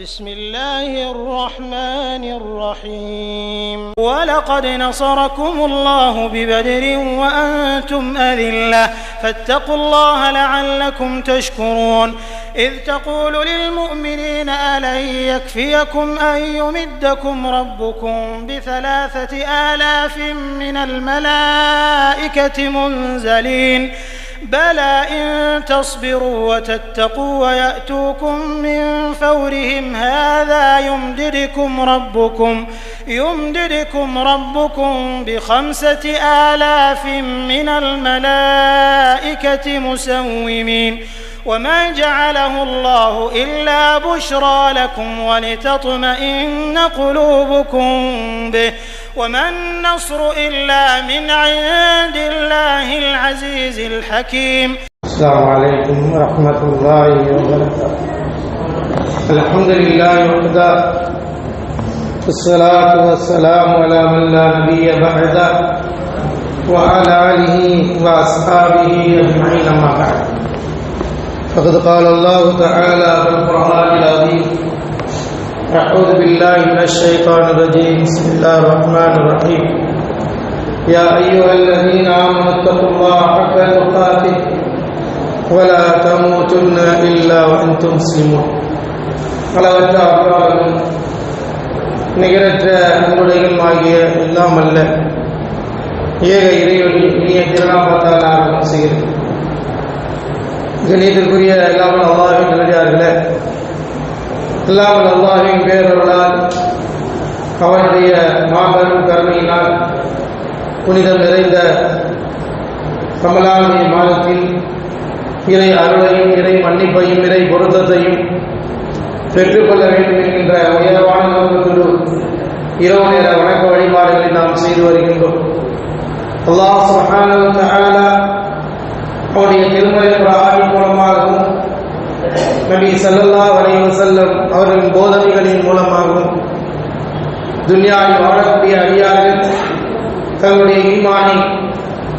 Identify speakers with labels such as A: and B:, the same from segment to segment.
A: بسم الله الرحمن الرحيم. ولقد نصركم الله ببدر وأنتم أذلة. فاتقوا الله لعلكم تشكرون. إذ تقول للمؤمنين ألن يكفيكم أن يمدكم ربكم بثلاثة آلاف من الملائكة منزلين. بلى إن تصبروا وتتقوا ويأتوكم من فورهم هذا يمددكم ربكم يمددكم ربكم بخمسة آلاف من الملائكة مسومين. وما جعله الله إلا بشرى لكم ولتطمئن قلوبكم به. وما النصر إلا من عند الله العزيز الحكيم.
B: السلام عليكم ورحمة الله وبركاته. الحمد لله وحده. والصلاة والسلام على من لا نبي بعده وعلى آله وأصحابه أجمعين أما بعد. فقد قال الله تعالى في القرآن العظيم أعوذ بالله من الشيطان الرجيم بسم الله الرحمن الرحيم يا أيها الذين آمنوا اتقوا الله حق تقاته ولا تموتن إلا وأنتم مسلمون அளவற்ற அல்லாஹும் நிகரற்ற அன்புடையும் ஆகிய எல்லாம் அல்ல ஏக இறைவனி இனிய திருநாமத்தால் ஆரம்பம் செய்கிறது கணியத்திற்குரிய எல்லாமல் அல்லாஹின் நல்லடியார்களே எல்லாமல் அல்லாஹின் பேரவர்களால் அவனுடைய மாபெரும் கருணையினால் புனிதம் நிறைந்த கமலாமணி மாதத்தில் இறை அருளையும் இறை மன்னிப்பையும் இறை பொருத்தத்தையும் பெற்றுக்கொள்ள வேண்டும் என்கின்ற உயர்வான நோக்கத்தோடு இரவு நேர வணக்க வழிபாடுகளை நாம் செய்து வருகின்றோம். அல்லாஹ் சுப்ஹானஹு திருமலை ஒரு அவருடைய ஆய்வு மூலமாகவும் நபி சல்லல்லா அலைஹி செல்லும் அவர்களின் போதனைகளின் மூலமாகவும் துன்யாவில் வாழக்கூடிய அடியார்கள் தங்களுடைய ஈமானை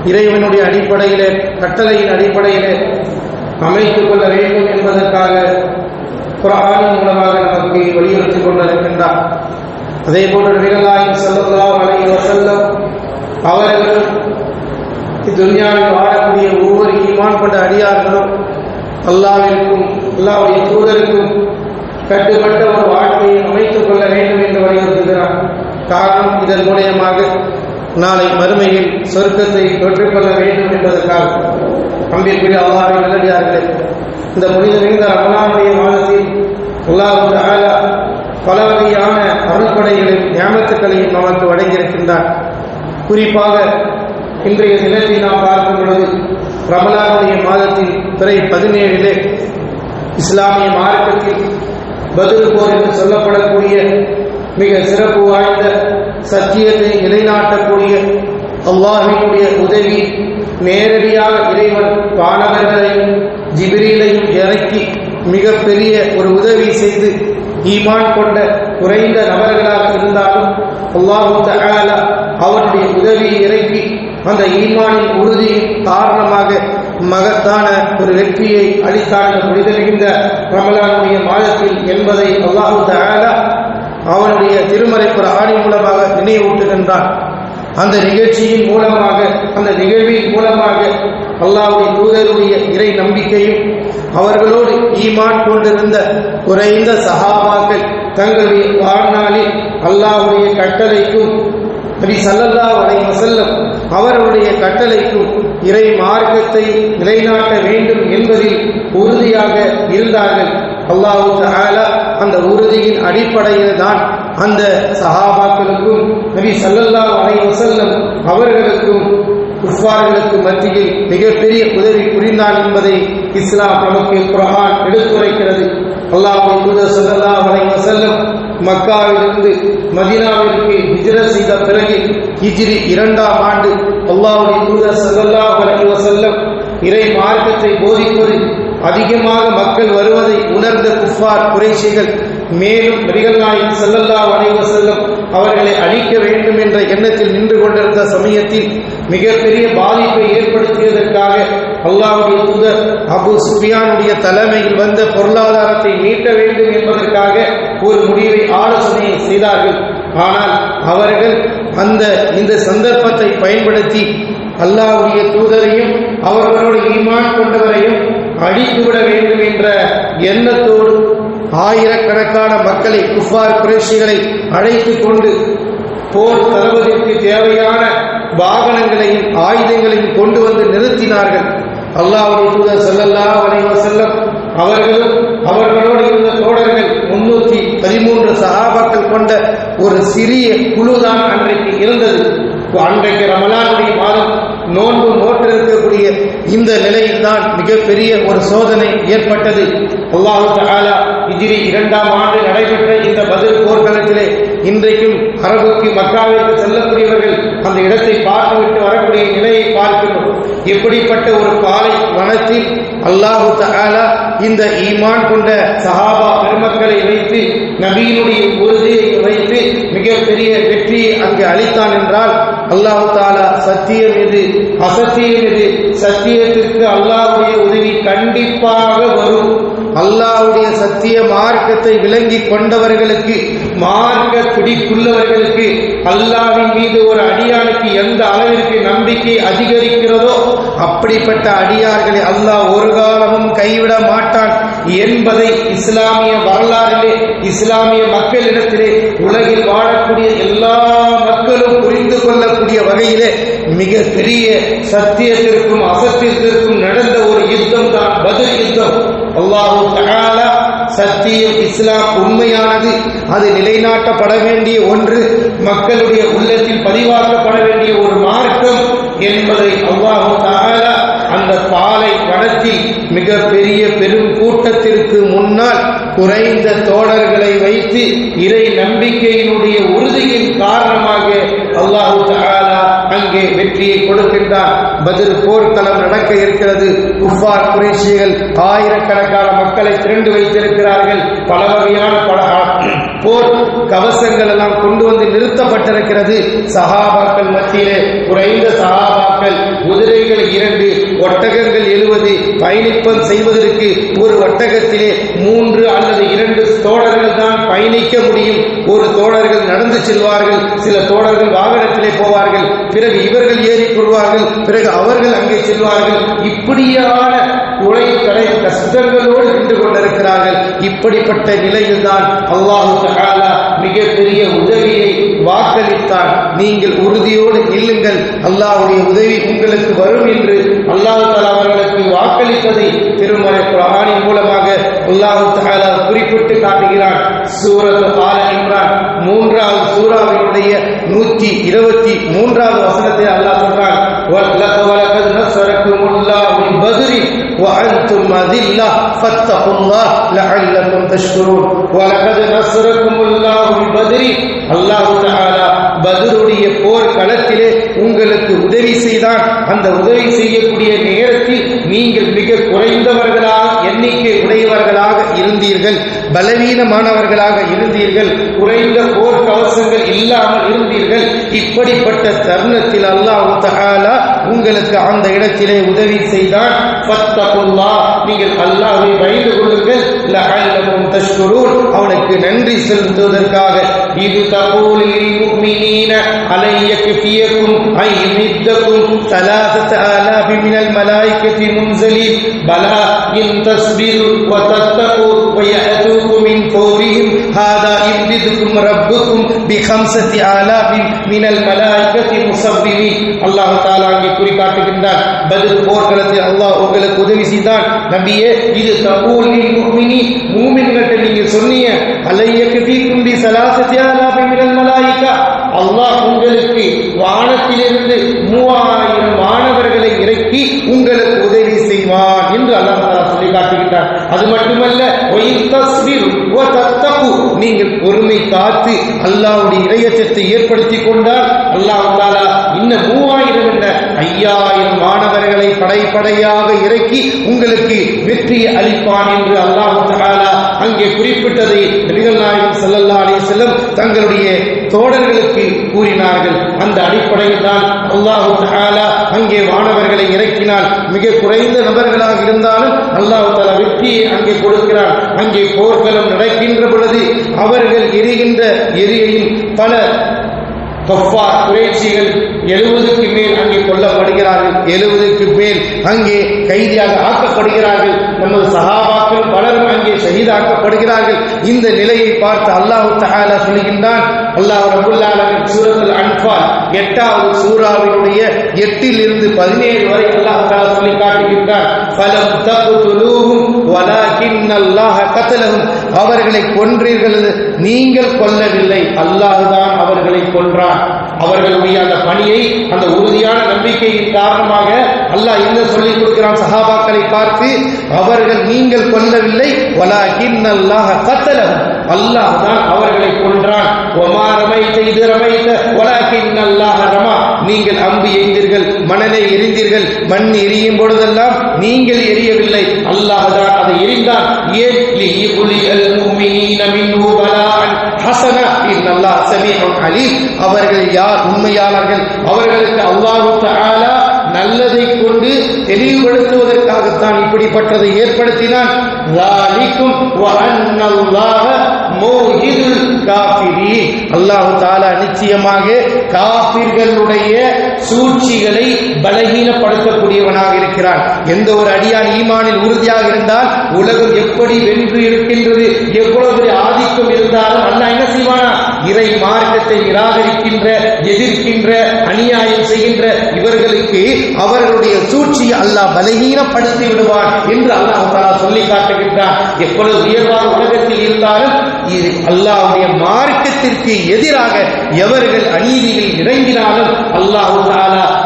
B: இறைவனுடைய அடிப்படையிலே கட்டளையின் அடிப்படையிலே அமைத்துக் கொள்ள வேண்டும் என்பதற்காக குரானின் மூலமாக நமக்கு வலியுறுத்தி கொண்டிருக்கின்றார். அதே போன்ற நபிகளாயும் செல்லல்லா அலைஹி செல்லும் அவர்களும் துன்யாவில் வாழக்கூடிய ஒவ்வொரு ஈமான் கொண்ட அடியார்களும் அல்லாவிற்கும் அல்லாவுடைய தூதருக்கும் கட்டுப்பட்ட ஒரு வாழ்க்கையை அமைத்துக் கொள்ள வேண்டும் என்று வலியுறுத்துகிறார். காரணம் இதன் மூலியமாக நாளை மறுமையில் சொர்க்கத்தை பெற்றுக்கொள்ள வேண்டும் என்பதற்காக அம்பிற்குரிய அல்லாவை நல்லடியார்களே இந்த புனித மிகுந்த ரமலானுடைய மாதத்தில் அல்லாஹு ஆலா பல வகையான அருள்படைகளையும் ஞாபகத்துக்களையும் நமக்கு வழங்கியிருக்கின்றார். குறிப்பாக இன்றைய நிலத்தை நாம் பார்க்கும் பொழுது ரமலானுடைய மாதத்தில் பிறை பதினேழிலே இஸ்லாமிய மார்க்கத்தில் பதில் போர் என்று சொல்லப்படக்கூடிய மிக சிறப்பு வாய்ந்த சத்தியத்தை நிலைநாட்டக்கூடிய அல்லாஹினுடைய உதவி நேரடியாக இறைவன் வானவர்களையும் ஜிபிரிலையும் இறக்கி மிகப்பெரிய ஒரு உதவி செய்து ஈமான் கொண்ட குறைந்த நபர்களாக இருந்தாலும் அல்லாஹு அவருடைய உதவியை இறக்கி அந்த ஈமானின் உறுதியின் காரணமாக மகத்தான ஒரு வெற்றியை அளித்தாண்ட முடிதல்கின்ற ரமலானுடைய மாதத்தில் என்பதை அல்லாஹு தஆலா அவனுடைய திருமறை ஆணி மூலமாக நினைவூட்டுகின்றான். அந்த நிகழ்ச்சியின் மூலமாக அந்த நிகழ்வின் மூலமாக அல்லாவுடைய தூதருடைய இறை நம்பிக்கையும் அவர்களோடு ஈமான் கொண்டிருந்த குறைந்த சகாபாக்கள் தங்களுடைய வாழ்நாளில் அல்லாவுடைய கட்டளைக்கும் நபி சல்லல்லா அலைஹி செல்லும் அவருடைய கட்டளைக்கும் இறை மார்க்கத்தை நிலைநாட்ட வேண்டும் என்பதில் உறுதியாக இருந்தார்கள். அல்லாஹு தஆலா அந்த உறுதியின் அடிப்படையில் தான் அந்த சஹாபாக்களுக்கும் நபி சல்லல்லா அலைஹி செல்லும் அவர்களுக்கும் குஃபார்களுக்கு மத்தியில் மிகப்பெரிய உதவி புரிந்தான் என்பதை இஸ்லாம் நமக்கு குர்ஆன் எடுத்துரைக்கிறது. அல்லாஹ் தூதர் ஸல்லல்லாஹு அலைஹி வஸல்லம் மக்காவிலிருந்து மதினாவிற்கு ஹிஜ்ரத் செய்த பிறகு ஹிஜ்ரி இரண்டாம் ஆண்டு அல்லாஹுடைய தூதர் ஸல்லல்லாஹு அலைஹி வஸல்லம் இறை மார்க்கத்தை போதிப்பது அதிகமாக மக்கள் வருவதை உணர்ந்த குஃபார் குறைசிகள் மேலும் நபிகள் நாயகம் வரைவ அலைஹி அவர்களை அழிக்க வேண்டும் என்ற எண்ணத்தில் நின்று கொண்டிருந்த சமயத்தில் மிகப்பெரிய பாதிப்பை ஏற்படுத்தியதற்காக அல்லாவுடைய தூதர் அபு சுஃபியானுடைய தலைமையில் வந்த பொருளாதாரத்தை மீட்ட வேண்டும் என்பதற்காக ஒரு முடிவை ஆலோசனை செய்தார்கள். ஆனால் அவர்கள் அந்த இந்த சந்தர்ப்பத்தை பயன்படுத்தி அல்லாவுடைய தூதரையும் அவர்களோடு ஈமான் கொண்டவரையும் அடித்துவிட வேண்டும் என்ற எண்ணத்தோடு ஆயிரக்கணக்கான மக்களை குஃபார் குறைஷிகளை அழைத்து கொண்டு போர் தளபதிக்கு தேவையான வாகனங்களையும் ஆயுதங்களையும் கொண்டு வந்து நிறுத்தினார்கள். அல்லாவுடைய தூதர் செல்லல்லா வரைவ செல்லம் அவர்களும் அவர்களோடு இருந்த தோழர்கள் முன்னூற்றி பதிமூன்று சகாபாக்கள் கொண்ட ஒரு சிறிய குழு தான் அன்றைக்கு இருந்தது. அன்றைக்கு ரமலானுடைய மாதம் நோன்பு நோற்றிருக்கக்கூடிய இந்த நிலையில்தான் மிகப்பெரிய ஒரு சோதனை ஏற்பட்டது. அல்லாஹு தகாலா இஜிரி இரண்டாம் ஆண்டு நடைபெற்ற இந்த பதில் போர்க்களத்திலே இன்றைக்கும் அரபுக்கு மக்காவிற்கு செல்லக்கூடியவர்கள் அந்த இடத்தை பார்த்துவிட்டு வரக்கூடிய நிலையை பார்க்கிறோம். எப்படிப்பட்ட ஒரு பாலை வனத்தில் அல்லாஹு தகாலா இந்த ஈமான் கொண்ட சஹாபா பெருமக்களை வைத்து நபியினுடைய உறுதியை வைத்து மிகப்பெரிய வெற்றியை அங்கு அளித்தான் என்றால் அல்லாஹு தாலா சத்தியம் எது அசத்தியம் எது சத்தியத்திற்கு அல்லாஹுடைய உதவி கண்டிப்பாக வரும். அல்லாஹுடைய சத்திய மார்க்கத்தை விளங்கி கொண்டவர்களுக்கு மார்க்க குடிக்குள்ளவர்களுக்கு அல்லாவின் மீது ஒரு அடியானுக்கு எந்த அளவிற்கு நம்பிக்கை அதிகரிக்கிறதோ அப்படிப்பட்ட அடியார்களை அல்லாஹ் ஒரு காலமும் கைவிட மாட்டான் என்பதை இஸ்லாமிய வரலாறிலே இஸ்லாமிய மக்களிடத்திலே உலகில் வாழக்கூடிய எல்லா மக்களும் புரிந்து கொள்ளக்கூடிய வகையிலே மிக பெரிய சத்தியத்திற்கும் அசத்தியத்திற்கும் நடந்த ஒரு யுத்தம் தான் பதில் யுத்தம். அல்லாஹு சத்தியம் இஸ்லாம் உண்மையானது. அது நிலைநாட்டப்பட வேண்டிய ஒன்று மக்களுடைய உள்ளத்தில் பதிவாக்கப்பட வேண்டிய ஒரு மார்க்கம் என்பதை அல்லாஹு அந்த பாலை கடத்தி மிக பெரிய பெரும் கூட்டத்திற்கு முன்னால் குறைந்த தோழர்களை வைத்து இறை நம்பிக்கையினுடைய உறுதியின் காரணமாக அல்லாஹு தஆலா அங்கே வெற்றியை கொடுக்கின்றார் பதில் போர்க்களம் நடக்க இருக்கிறது. குஃபார் குறைஷிகள் ஆயிரக்கணக்கான மக்களை திரண்டு வைத்திருக்கிறார்கள். பல வகையான பல போர் கவசங்கள் எல்லாம் கொண்டு வந்து நிறுத்தப்பட்டிருக்கிறது. சகாபாக்கள் மத்தியிலே குறைந்த சஹாபாக்கள் குதிரைகள் இரண்டு ஒட்டகங்கள் எழுவது பயணிப்பம் செய்வதற்கு ஒரு ஒட்டகத்திலே மூன்று அல்லது இரண்டு தோழர்கள் தான் பயணிக்க முடியும். ஒரு தோழர்கள் நடந்து செல்வார்கள். சில தோழர்கள் வாகனத்திலே போவார்கள். பிறகு இவர்கள் ஏறிக்கொள்வார்கள் பிறகு அவர்கள் அங்கே செல்வார்கள். இப்படியான உலை தடை கஷ்டங்களோடு நின்று கொண்டிருக்கிறார்கள். இப்படிப்பட்ட நிலையில்தான் அல்லாஹு தஆலா மிகப்பெரிய உதவியை வாக்களித்தான் நீங்கள் உறுதியோடு நில்லுங்கள் அல்லாஹ்வுடைய உதவி உங்களுக்கு வரும் என்று அல்லாஹ் தஆலா அவர்களுக்கு வாக்களித்ததை திருமறை குர்ஆனின் மூலமாக அல்லாஹ் தஆலா குறிப்பிட்டு காட்டுகிறான் சூரத் ஆல இம்ரான் மூன்றாவது சூறாவினுடைய நூற்றி இருபத்தி மூன்றாவது வசனத்தில் அல்லாஹ் சொல்றான் "வலக- வலகத் நஸரக்குமுல்லாஹு மின் பத்ரி وأنتم أذلة فاتقوا الله لعلكم تشكرون ولقد نصركم الله அல்லாஹுல் பதிரி. அல்லாஹு தாலா பதிலுடைய போர் களத்திலே உங்களுக்கு உதவி செய்தான். அந்த உதவி செய்யக்கூடிய நேரத்தில் நீங்கள் மிக குறைந்தவர்களாக எண்ணிக்கை உடையவர்களாக இருந்தீர்கள். பலவீனமானவர்களாக இருந்தீர்கள் குறைந்த போர் கவசங்கள் இல்லாமல் இருந்தீர்கள் இப்படிப்பட்ட தருணத்தில் அல்லாஹ் தஆலா உங்களுக்கு அந்த இடத்திலே உதவி செய்தான் ஃபத்தகுல்லாஹ் நீங்கள் அல்லாஹ்வை பயந்து கொள்ளுங்கள் லஅல்லகும் தஷ்குரூன் அவனுக்கு நன்றி செலுத்துவதற்காக இது தகூலில் முஃமினீன அலை யக்ஃபியக்கும் ஐ யுமித்தக்கும் ثلاثة آلاف من الملائكة منزلين بلى إن تصبروا وتتقوا ويأتوكم من فورهم هذا يمددكم ربكم بخمسة آلاف من الملائكة مصبرين الله تعالى அங்கே குறிக்காட்டுகின்றார் பதில் போர்க்களத்தில் அல்லாஹ் உங்களுக்கு உதவி செய்தான் நபியே இது தகூல் முஃமினி மூமின்கிட்ட நீங்க சொன்னீங்க அலையக்கு தீக்கும்பி சலாசத்தி ஆலாபி மினல் மலாயிகா அல்லாஹ் உங்களுக்கு வானத்திலிருந்து மூவாயிரம் வானவர்களை இறக்கி உங்களுக்கு உதவி செய்வான் என்று அல்லாஹ் தஆலா சொல்லி காட்டுகின்றார் அது மட்டுமல்ல நீங்கள் பொறுமை காத்து அல்லாஹ்வுடைய இறையச்சத்தை ஏற்படுத்தி கொண்டால் அல்லாஹ் தஆலா இன்னும் மூவாயிரம் என்ற ஐயாயிரம் மாணவர்களை படைப்படையாக இறக்கி உங்களுக்கு வெற்றியை அளிப்பான் என்று அல்லாஹ் தஆலா அங்கே குறிப்பிட்டதை நபிகள் நாயகம் ஸல்லல்லாஹு அலைஹி தங்களுடைய தோழர்களுக்கு கூறினார்கள். அந்த அடிப்படையில் தான் அல்லாஹு அங்கே வானவர்களை இறக்கினால் மிக குறைந்த நபர்களாக இருந்தாலும் அல்லாஹால வெற்றியை அங்கே கொடுக்கிறான். அங்கே போர்க்களம் நடக்கின்ற பொழுது அவர்கள் எரிகின்ற எரியையும் பல தொப்பா குறைச்சிகள் எழுபதுக்கு மேல் அங்கே கொல்லப்படுகிறார்கள். எழுபதுக்கு மேல் அங்கே கைதியாக ஆக்கப்படுகிறார்கள். நமது சகாபாக்கள் பலரும் அங்கே சகிதாக்கப்படுகிறார்கள் இந்த நிலையை பார்த்து அல்லாஹு தகாலா சொல்கின்றான் அல்லாஹ் ரபுல் சூரத்தில் சூரத்துல் எட்டாவது சூறாவினுடைய எட்டில் இருந்து பதினேழு வரை அல்லாஹ் தாலா சொல்லி காட்டுகின்றான் வலாகின் அல்லாஹ் கத்தலஹும் அவர்களை கொன்றீர்கள் நீங்கள் கொல்லவில்லை அல்லாஹ் தான் அவர்களை கொன்றான். அவர்களுடைய அந்த பணியை அந்த உறுதியான நம்பிக்கையின் காரணமாக அல்லாஹ் என்ன சொல்லிக் கொடுக்கிறான் சஹாபாக்களை பார்த்து அவர்கள் நீங்கள் கொல்லவில்லை வலாகின் அல்லாஹ் கத்தலஹும் அல்லாஹ் தான் அவர்களை கொன்றான். ஒமா ரமைத்த இது ரமைத்த வலாகின் அல்லாஹ் ரமா. நீங்கள் அம்பு எய்ந்தீர்கள் மணலை எரிந்தீர்கள் மண் எரியும் பொழுதெல்லாம் நீங்கள் எரியவில்லை. அல்லாஹ் தான் அதை எரிந்தான். ஏன்? லியுலியல் அவர்கள் யார்? உண்மையாளர்கள். அவர்களுக்கு அல்லாஹு நல்லதை கொண்டு தெளிவுபடுத்துவதற்காகத்தான் இப்படிப்பட்டதை ஏற்படுத்தினான். அல்லாஹு தாலா நிச்சயமாக காபிர்களுடைய சூழ்ச்சிகளை பலகீனப்படுத்தக்கூடியவனாக இருக்கிறான். எந்த ஒரு அடியான் ஈமானில் உறுதியாக இருந்தால் உலகம் எப்படி வென்று இருக்கின்றது எவ்வளவு ஆதிக்கம் இருந்தாலும் அல்லா என்ன செய்வானா? இறை மார்க்கத்தை நிராகரிக்கின்ற எதிர்க்கின்ற அநியாயம் செய்கின்ற இவர்களுக்கு அவர்களுடைய சூழ்ச்சியை அல்லாஹ் பலகீனப்படுத்தி விடுவான் என்று அல்லாஹு தாலா சொல்லி காட்ட காட்டுகின்றான் எவ்வளவு உயர்வான உலகத்தில் இருந்தாலும் இது அல்லாவுடைய மார்க்கத்திற்கு எதிராக எவர்கள் அநீதியில் இறங்கினாலும் அல்லாஹ்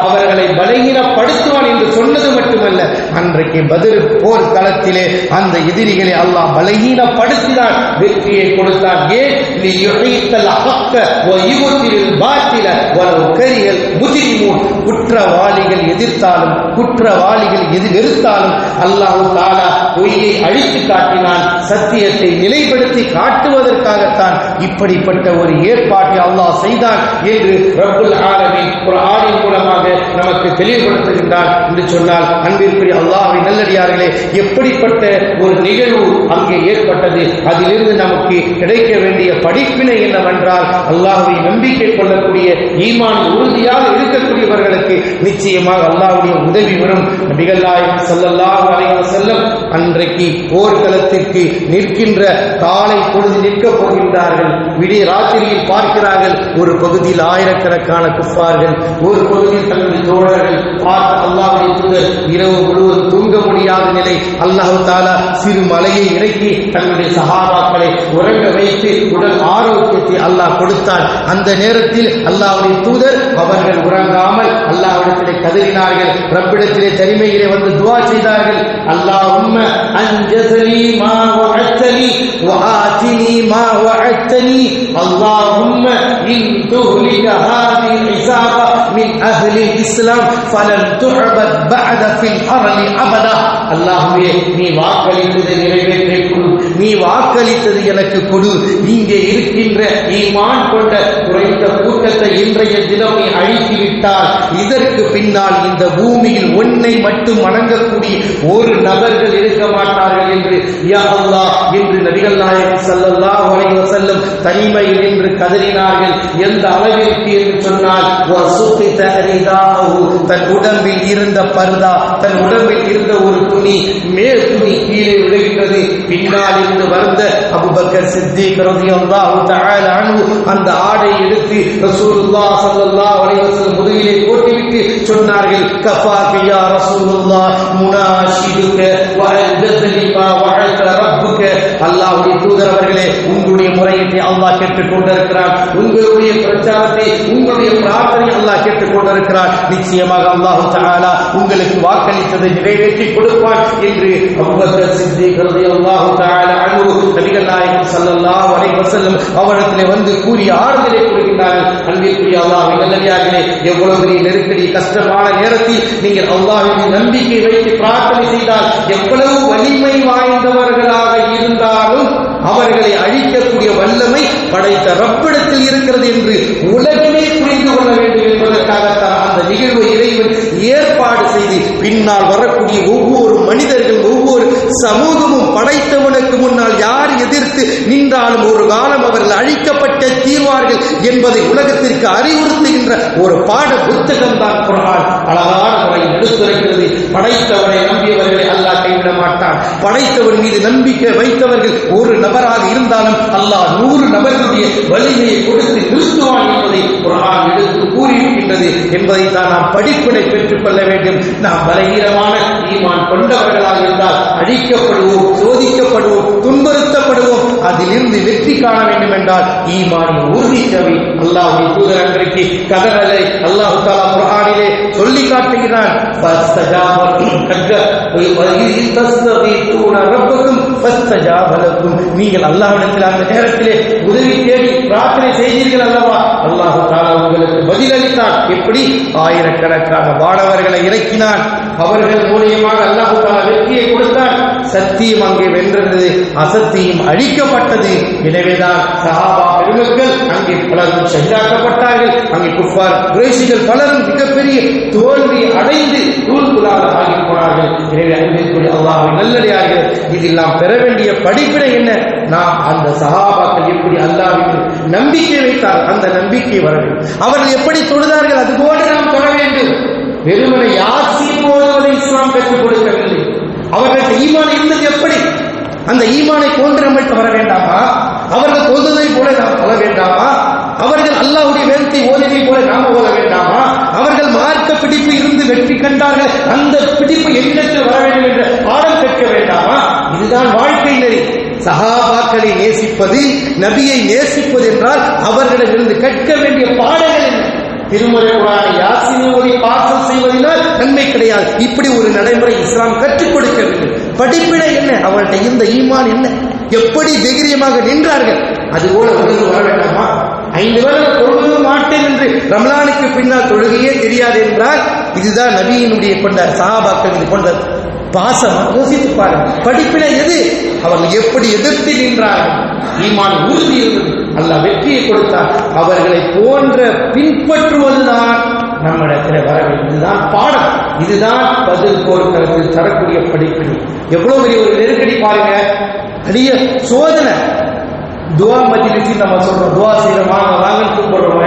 B: அவர்களை பலகீனப்படுத்துவான் என்று சொன்னது மட்டுமல்ல அன்றைக்கு பதில் போர் தளத்திலே அந்த எதிரிகளை அல்லாஹ் பலகீனப்படுத்தினான். வெற்றியை கொடுத்தான். ஏன்? லியுஹீத்தல் பாத்தில வலவ் குற்றவாளிகள் எதிர்த்தாலும் குற்றவாளிகள் எதிர் வெறுத்தாலும் அல்லாஹ் தாலா பொய்யை அழித்து காட்டினான். சத்தியத்தை நிலைப்படுத்தி காட்டுவதற்காகத்தான் இப்படிப்பட்ட ஒரு ஏற்பாட்டை அல்லாஹ் செய்தான் என்று ரபுல் ஆலமீன் ஒரு ஆடின் மூலமாக நமக்கு தெளிவுபடுத்துகின்றான் என்று சொன்னால் அன்பிற்குரிய அல்லாஹை நல்லடியார்களே எப்படிப்பட்ட ஒரு நிகழ்வு அங்கே ஏற்பட்டது? அதிலிருந்து நமக்கு கிடைக்க வேண்டிய படிப்பினை என்னவென்றால் அல்லாஹுவை நம்பிக்கை கொள்ளக்கூடிய ஈமான் உறுதியாக இருக்கக்கூடியவர்களுக்கு நிச்சயமாக அல்லாஹுடைய உதவி வரும். நபிகள்நாயகம் ஸல்லல்லாஹு செல்லும் அன்றைக்கு போர்க்களத்திற்கு நிற்கின்ற காலை பொழுது நிற்கப் போகின்றார்கள். விடிய ராத்திரியில் பார்க்கிறார்கள். ஒரு பகுதியில் ஆயிரக்கணக்கான குப்பார்கள் ஒரு பகுதியில் தங்களுடைய தோழர்கள் பார்த்து அல்லாஹ்வுடைய தூதர் இரவு முழுவதும் தூங்க முடியாத நிலை அல்லாஹ் தாலா சிறு மலையை இறக்கி தங்களுடைய சகாபாக்களை உறங்க வைத்து உடல் ஆரோக்கியத்தை அல்லாஹ் கொடுத்தார். அந்த நேரத்தில் அல்லாஹ்வுடைய தூதர் அவர்கள் கதறினார்கள் ரப்பிடத்திலே தனிமையிலே வந்து துவா செய்தார்கள் அல்லாஹும் அஞ்சசலி மா வஅத்தலி வஆதினி மா வஅத்தனி அல்லாஹும் இன் துஹ்லிக ஹாதி இசாப மின் அஹ்லி இஸ்லாம் ஃபலன் துஅபத் பஅத ஃபில் அர்லி அபதா அல்லாஹ்வே நீ வாக்களித்ததை நிறைவேற்றிக் கொள் நீ வாக்களித்தது எனக்கு கொடு. இங்கே இருக்கின்ற ஈமான் கொண்ட குறைந்த கூட்டத்தை இன்றைய தினம் நீ அழித்து விட்டால் இதற்கு பின்னால் இந்த பூமியில் ஒன்னை மட்டும் வணங்கக்கூடிய ஒரு நபர்கள் இருக்க மாட்டார்கள் என்று. யா அல்லா என்று நபிகள் நாயகம் செல்லல்ல தனிமையில் நின்று கதறினார்கள். எந்த அளவிற்கு என்று சொன்னால் தன் உடம்பில் இருந்த பருதா தன் உடம்பில் இருந்த ஒரு துணி மேல் துணி கீழே விழுகின்றது. பின்னால் இருந்து வந்த அபூபக்கர் சித்தி ரலியல்லாஹு அந்த ஆடை எடுத்து ரசூலுல்லா ஸல்லல்லாஹு வலைவசல் வஸல்லம் முதுகிலே போட்டுவிட்டு சொன்னார்கள் கஃபாக யா ரசூலுல்லாஹ் முனாஷிதுக வ அல்ஜதனி மா வஅத ரப்புக. அல்லாஹ்வுடைய தூதர் அவர்களே உங்களுடைய முறையீட்டை அல்லாஹ் கேட்டுக் கொண்டிருக்கிறார் உங்களுடைய பிரச்சாரத்தை உங்களுடைய பிரார்த்தனை அல்லாஹ் கேட்டுக் கொண்டிருக்கிறார் நிச்சயமாக அல்லாஹ் தஆலா உங்களுக்கு வாக்களித்ததை நிறைவேற்றி கொடுப்பான் என்று அபுபக்கர் சித்திக் ரலியல்லாஹு தஆலா அன்ஹு நபிகள் நாயகம் ஸல்லல்லாஹு அலைஹி வஸல்லம் அவரிடத்திலே வந்து கூறி ஆறுதலை கூறுகின்றார்கள். அன்பிற்குரிய அல்லாஹ் நல்லடியார்களே எவ்வளவு பெரிய நெருக்கடி கஷ்டமான நேரத்தில் நீங்கள் அல்லாஹ்வின் நம்பிக்கை வைத்து பிரார்த்தனை செய்தால் எவ்வளவு வலிமை வாய்ந்தவர்களாக இருந்தாலும் அவர்களை அழிக்கக்கூடிய வல்லமை படைத்த ரப்பிடத்தில் இருக்கிறது என்று உலகமே புரிந்து கொள்ள வேண்டும் என்பதற்காகத்தான் அந்த நிகழ்வை இறைவன் ஏற்பாடு செய்து பின்னால் வரக்கூடிய ஒவ்வொரு மனிதர்கள் ஒவ்வொரு சமூகமும் படைத்தவனுக்கு முன்னால் யார் எதிர்த்து நின்றாலும் ஒரு காலம் அவர்கள் அழிக்கப்பட்ட தீர்வார்கள் என்பதை உலகத்திற்கு அறிவுறுத்துகின்ற ஒரு பாட புத்தகம் தான் குரான் அழகான முறையில் எடுத்துரைக்கிறது. படைத்தவனை நம்பியவர்களை மாட்டான். படைத்தவர் மீது நம்பிக்கை வைத்தவர்கள் ஒரு நபராக இருந்தாலும் அல்லாஹ் நூறு நபர்களுடைய வலிமையை கொடுத்து நிறுத்துவான் என்பதை குரான் எடுத்து கூறியிருக்கின்றது. என்பதை தான் நாம் படிப்பினை பெற்றுக்கொள்ள வேண்டும். நாம் பலகீனமான ஈமான் கொண்டவர்களாக இருந்தால் அழிக்கப்படுவோம் சோதிக்கப்படுவோம் துன்புறுத்தப்படுவோம். அதிலிருந்து வெற்றி காண வேண்டும் என்றால் ஈமானின் உறுதி தேவை. அல்லாஹுடைய தூதர் அன்றைக்கு கதறலை அல்லாஹு தாலா குரானிலே சொல்லி காட்டுகிறான். நீங்கள் அல்லாவிடத்தில் அந்த நேரத்திலே உதவி தேடி பிரார்த்தனை செய்தீர்கள் அல்லவா? அல்லாஹு தாலா உங்களுக்கு பதிலளித்தான். எப்படி? ஆயிரக்கணக்கான மாணவர்களை இறக்கினான். அவர்கள் மூலியமாக அல்லாஹ் தாலா வெற்றியை கொடுத்தான் சத்தியம் அங்கே வென்றது அசத்தியம் அழிக்கப்பட்டது. எனவேதான் சஹாபா பெருமக்கள் அங்கே பலரும் ஷஹீதாக்கப்பட்டார்கள். அங்கே குஃபார் குறைசிகள் பலரும் மிகப்பெரிய தோல்வி அடைந்து தூள்குலாக ஆகி போனார்கள். எனவே அன்பிற்குரிய அல்லாஹ் நல்லடியார்கள் இதில் நாம் பெற வேண்டிய படிப்பினை என்ன? நாம் அந்த சஹாபாக்கள் எப்படி அல்லாவிற்கு நம்பிக்கை வைத்தார் அந்த நம்பிக்கை வர வேண்டும் அவர்கள் எப்படி தொழுதார்கள்? அதுபோல நாம் தொழ வேண்டும். வெறுமனை யார் போதுவதை பெற்றுக் கொடுக்கவில்லை. அவர்களுக்கு ஈமான் இருந்தது எப்படி? அந்த ஈமானை போன்று நம்மள்கிட்ட வர வேண்டாமா? அவர்கள் தொழுதை போல நாம் தொழ வேண்டாமா? அவர்கள் அல்லாவுடைய வேதத்தை ஓதினை போல நாம ஓத வேண்டாமா? அவர்கள் மார்க்க பிடிப்பு இருந்து வெற்றி கண்டார்கள் அந்த பிடிப்பு என்னிடத்தில் வர வேண்டும் என்ற பாடம் கேட்க வேண்டாமா? இதுதான் வாழ்க்கை நெறி. சகாபாக்களை நேசிப்பது நபியை நேசிப்பது என்றால் அவர்களிடமிருந்து கற்க வேண்டிய பாடங்கள் என்ன? திருமுறை குரானை யாசின் செய்வதனால் நன்மை கிடையாது. இப்படி ஒரு நடைமுறை இஸ்லாம் கற்றுக் கொடுக்கவில்லை படிப்பினை என்ன? அவர்கிட்ட இந்த ஈமான் என்ன? எப்படி தைரியமாக நின்றார்கள்? அதுபோல உலகு வர வேண்டாமா ஐந்து வேளை தொழுக மாட்டேன் என்று ரமலானுக்கு பின்னால் தொழுகையே தெரியாது என்றால் இதுதான் நபியினுடைய கொண்டார் சஹாபாக்கள் இது கொண்ட பாசம். யோசித்து பாருங்கள். படிப்பினை எது? அவர்கள் எப்படி எதிர்த்து நின்றார்கள்? ஈமான் உறுதி இருந்தது. அல்ல வெற்றியை கொடுத்தார். அவர்களை போன்ற பின்பற்றுவதுதான் நம்மிடத்தில் வர வேண்டும். இதுதான் பாடம். இதுதான் பதில் போர்க்களத்தில் தரக்கூடிய படிப்பினை எவ்வளவு பெரிய ஒரு நெருக்கடி பாருங்க. பெரிய சோதனை. துவா மஜ்லிஸில் நம்ம சொல்றோம். துவா செய்யறோம் வாங்க வாங்கன்னு கூப்பிடுறோம்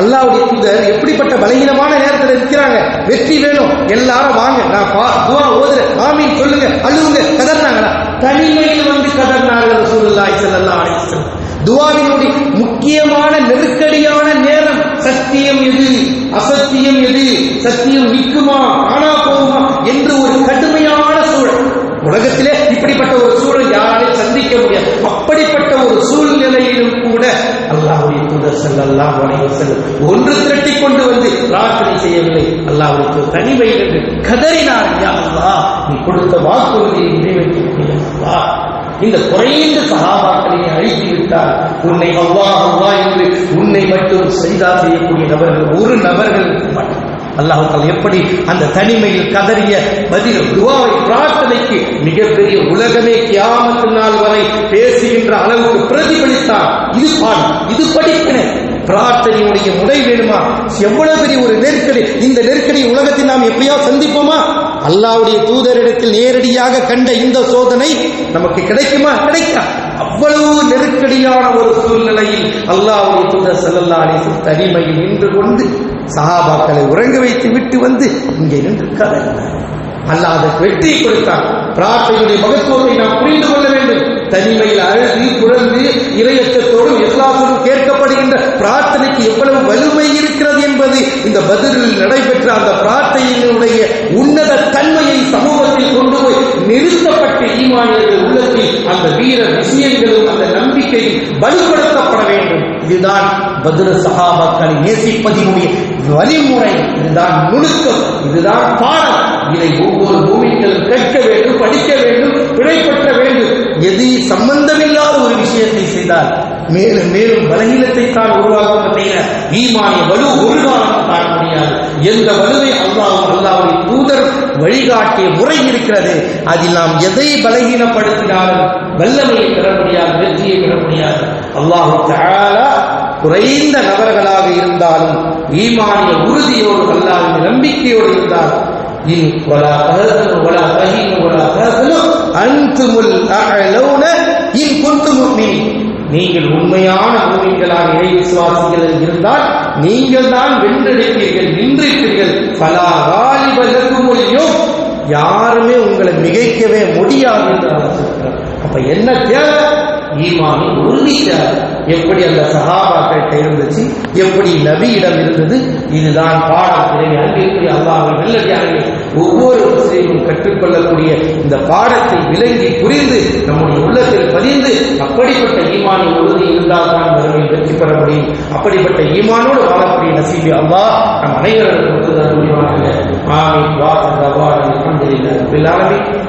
B: அல்லாவுடைய தூதர் எப்படிப்பட்ட பலகீனமான நேரத்தில் இருக்கிறாங்க வெற்றி வேணும். எல்லாரும் வாங்க. நான் பா துவா ஓதுறேன். ஆமீன் சொல்லுங்க அழுவுங்க கதர்னாங்களா தனிமையில் வந்து கதர்னார்கள் ரசூலுல்லாஹி ஸல்லல்லாஹு அலைஹி வஸல்லம் துவாவினுடைய முக்கியமான நெருக்கடியான நேரம். சத்தியம் எது? அசத்தியம் எது? சத்தியம் நிற்குமா? காணா போகுமா? என்று ஒரு கடுமையான சூழல். உலகத்திலே இப்படிப்பட்ட ஒரு சூழல் யாராலையும் சந்திக்க முடியாது. அப்படிப்பட்ட ஒரு சூழ்நிலையிலும் கூட அல்லாஹுடைய தூதர் ஸல்லல்லாஹு உடைய வஸல்லம் ஒன்று திரட்டி கொண்டு வந்து பிரார்த்தனை செய்யவில்லை. அல்லாஹுடைய தூதர் என்று கதறினார். யா அல்லா நீ கொடுத்த வாக்குறுதியை நிறைவேற்றக்கூடிய அல்லாஹ். இந்த குறைந்த சகாபாக்களை அழித்து விட்டால் உன்னை அவ்வா அவ்வா என்று உன்னை மட்டும் செய்தா செய்யக்கூடிய நபர்கள் ஒரு நபர்கள் மட்டும் எப்படி அந்த தனிமையில் கதறிய பதில் துவாவை பிரார்த்தனைக்கு மிகப்பெரிய உலகமே கியாமத்து நாள் வரை பேசுகின்ற அளவுக்கு பிரதிபலித்தான். இது பாடம் இது படிப்பினை. பிரார்த்தனையுடைய முறை வேணுமா? எவ்வளவு பெரிய ஒரு நெருக்கடி. இந்த நெருக்கடி உலகத்தில் நாம் எப்படியா சந்திப்போமா? அல்லாவுடைய தூதரிடத்தில் நேரடியாக கண்ட இந்த சோதனை நமக்கு கிடைக்குமா? கிடைக்கா. அவ்வளவு நெருக்கடியான ஒரு சூழ்நிலையில் அல்லாவுடைய தூதர் செல்லல்லா தனிமையில் நின்று கொண்டு சஹாபாக்களை உறங்க வைத்து விட்டு வந்து இங்கே நின்றிருக்காத அல்லாத வெற்றி கொடுத்தான் பிரார்த்தனையுடைய மகத்துவத்தை நாம் புரிந்து கொள்ள வேண்டும். தனிமையில் அழுது குழந்து இரையச்சத்தோடும் எல்லாத்தோடும் கேட்கப்படுகின்ற பிரார்த்தனைக்கு எவ்வளவு வலிமை இருக்கிறது என்பது இந்த பதிலில் நடைபெற்ற அந்த பிரார்த்தனையினுடைய உன்னத தன்மையை சமூகத்தில் கொண்டு போய் நிறுத்தப்பட்ட ஈமானியர்கள் உள்ளத்தில் அந்த வீர விஷயங்களும் அந்த நம்பிக்கையும் வலுப்படுத்தப்பட வேண்டும். இதுதான் பதில சகாபாக்களை நேசிப்பதினுடைய வழிமுறை. இதுதான் நுணுக்கம். இதுதான் பாடம். இதை ஒவ்வொரு பூமிகளும் கேட்க வேண்டும் படிக்க வேண்டும் பிழைப்பற்ற வேண்டும். எது சம்பந்தமில்லாத ஒரு விஷயத்தை செய்தால் மேலும் மேலும் பலகீனத்தை தான் உருவாக்கும் தவிர ஈமானிய வலு ஒரு காலம் காண முடியாது. எந்த வலுவை அல்லாவும் அல்லாவுடைய தூதர் வழிகாட்டிய முறை இருக்கிறது அதில் நாம் எதை பலகீனப்படுத்தினாலும் வல்லமையை பெற முடியாது வெற்றியை பெற முடியாது. அல்லாஹு தஆலா குறைந்த நபர்களாக இருந்தாலும் ஈமானிய உறுதியோடு அல்லாஹ்வின் நம்பிக்கையோடு இருந்தால் இன் வலா தஹசனு வலா தஹீனு வலா தஹசனு அன்துமுல் அஅலௌன இன் குன்தும் முஃமினீன் நீங்கள் உண்மையான மூமின்களாக இறை விசுவாசிகள் இருந்தால் நீங்கள் தான் வென்றெடுப்பீர்கள் நின்றிருப்பீர்கள். பலா காலிபலக்குமொழியும் யாருமே உங்களை மிகைக்கவே முடியாது என்று அவர் சொல்கிறார் அப்ப என்ன தேவை? ஈமானின் உறுதி எப்படி அந்த சகாபாக்கிட்ட இருந்துச்சு எப்படி நபியிடம் இருந்தது இதுதான் பாடம். இதை அன்பிற்குரிய அல்லாஹ் நல்லடியார்களே ஒவ்வொரு முஸ்லீமும் கற்றுக்கொள்ளக்கூடிய இந்த பாடத்தை விளங்கி புரிந்து நம்முடைய உள்ளத்தில் பதிந்து அப்படிப்பட்ட ஈமானின் உறுதி இருந்தால் தான் வறுமையில் வெற்றி பெற முடியும். அப்படிப்பட்ட ஈமானோடு வாழக்கூடிய நசீபி அல்லாஹ் நம் அனைவருக்கும் கொடுத்ததன் முடிவாக ஆமீன். வாசல் தவான் அல்ஹம்துலில்லாஹ்